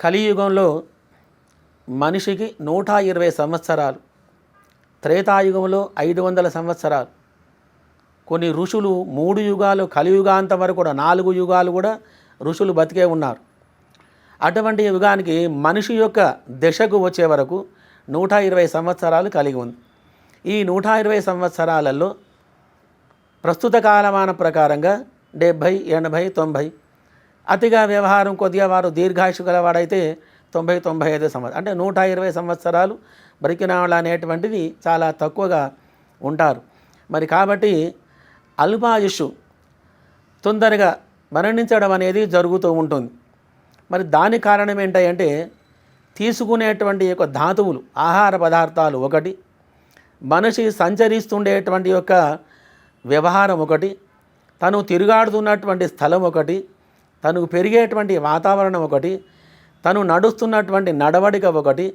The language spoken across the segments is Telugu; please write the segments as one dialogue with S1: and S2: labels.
S1: కలియుగంలో మనిషికి నూట ఇరవై సంవత్సరాలు త్రేతాయుగంలో ఐదు వందల సంవత్సరాలు. కొన్ని ఋషులు మూడు యుగాలు కలియుగాంతం వరకు కూడా నాలుగు యుగాలు కూడా ఋషులు బతికే ఉన్నారు. అటువంటి యుగానికి మనిషి యొక్క దశకు వచ్చే వరకు నూట ఇరవై సంవత్సరాలు కలిగి ఉంది. ఈ నూట ఇరవై సంవత్సరాలలో ప్రస్తుత కాలమాన ప్రకారంగా డెబ్భై ఎనభై తొంభై అతిగా వ్యవహారం కొద్దిగా వారు దీర్ఘాయుషు గలవాడైతే తొంభై తొంభై ఐదు సంవత్సరం అంటే నూట ఇరవై సంవత్సరాలు బ్రతికినాళ్ళు అనేటువంటిది చాలా తక్కువగా ఉంటారు. మరి కాబట్టి అల్పాయుషు తొందరగా మరణించడం అనేది జరుగుతూ ఉంటుంది. మరి దాని కారణం ఏంటంటే తీసుకునేటువంటి యొక్క ధాతువులు ఆహార పదార్థాలు ఒకటి మనిషి సంచరిస్తుండేటువంటి యొక్క వ్యవహారం ఒకటి తను తిరుగాడుతున్నటువంటి స్థలం ఒకటి తనకు పెరిగేటువంటి వాతావరణం ఒకటి తను నడుస్తున్నటువంటి నడవడిక ఒకటి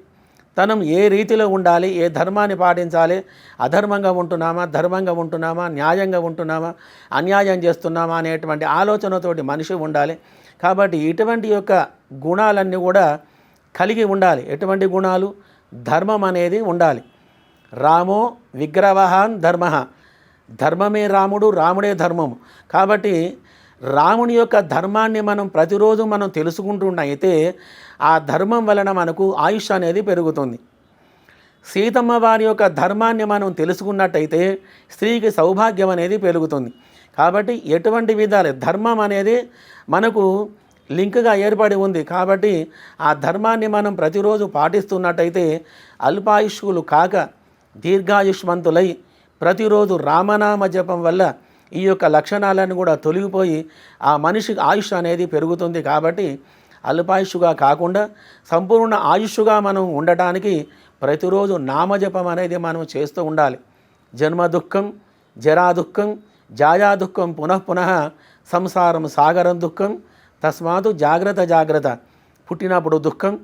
S1: తనం ఏ రీతిలో ఉండాలి ఏ ధర్మాన్ని పాటించాలి అధర్మంగా ఉంటున్నామా ధర్మంగా ఉంటున్నామా న్యాయంగా ఉంటున్నామా అన్యాయం చేస్తున్నామా అనేటువంటి ఆలోచనతోటి మనిషి ఉండాలి. కాబట్టి ఇటువంటి యొక్క గుణాలన్నీ కూడా కలిగి ఉండాలి. ఎటువంటి గుణాలు? ధర్మం అనేది ఉండాలి. రామో విగ్రవహాన్ ధర్మ. ధర్మమే రాముడు రాముడే ధర్మము. కాబట్టి రాముని యొక్క ధర్మాన్ని మనం ప్రతిరోజు మనం తెలుసుకుంటున్నైతే ఆ ధర్మం వలన మనకు ఆయుష్ అనేది పెరుగుతుంది. సీతమ్మ వారి యొక్క ధర్మాన్ని మనం తెలుసుకున్నట్టయితే స్త్రీకి సౌభాగ్యం అనేది పెరుగుతుంది. కాబట్టి ఎటువంటి విధాలు ధర్మం అనేది మనకు లింక్గా ఏర్పడి ఉంది. కాబట్టి ఆ ధర్మాన్ని మనం ప్రతిరోజు పాటిస్తున్నట్టయితే అల్పాయుష్కులు కాక దీర్ఘాయుష్మంతులై ప్రతిరోజు రామనామ జపం వల్ల ఈ యొక్క లక్షణాలను కూడా తొలగిపోయి ఆ మనిషికి ఆయుష్ అనేది పెరుగుతుంది కాబట్టి అల్పాయుష్గా కాకుండా సంపూర్ణ ఆయుష్గా మనం ఉండటానికి ప్రతిరోజు నామజపం అనేది మనం చేస్తూ ఉండాలి. జన్మ దుఃఖం జరా దుఃఖం జాయా దుఃఖం పునః పునః సంసారం సాగరం దుఃఖం తస్మాత్ జాగ్రత్త జాగ్రత్త. పుట్టినప్పుడు దుఃఖం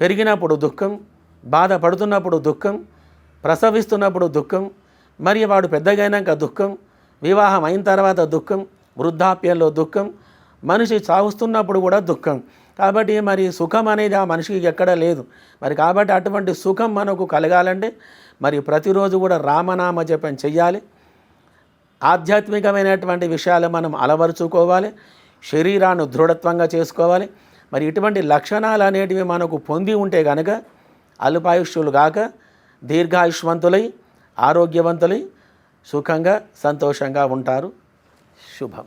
S1: పెరిగినప్పుడు దుఃఖం బాధపడుతున్నప్పుడు దుఃఖం ప్రసవిస్తున్నప్పుడు దుఃఖం మరి వాడు పెద్దగైనాక దుఃఖం వివాహం అయిన తర్వాత దుఃఖం వృద్ధాప్యంలో దుఃఖం మనిషి చావుస్తున్నప్పుడు కూడా దుఃఖం. కాబట్టి మరి సుఖం అనేది ఆ మనిషికి ఎక్కడ లేదు. మరి కాబట్టి అటువంటి సుఖం మనకు కలగాలంటే మరి ప్రతిరోజు కూడా రామనామ జపం చెయ్యాలి. ఆధ్యాత్మికమైనటువంటి విషయాలు మనం అలవరుచుకోవాలి. శరీరాన్ని దృఢత్వంగా చేసుకోవాలి. మరి ఇటువంటి లక్షణాలు అనేటివి మనకు పొంది ఉంటే కనుక అల్పాయుష్యులు కాక దీర్ఘాయుష్వంతులై ఆరోగ్యవంతులై సుఖంగా సంతోషంగా ఉంటారు. శుభం.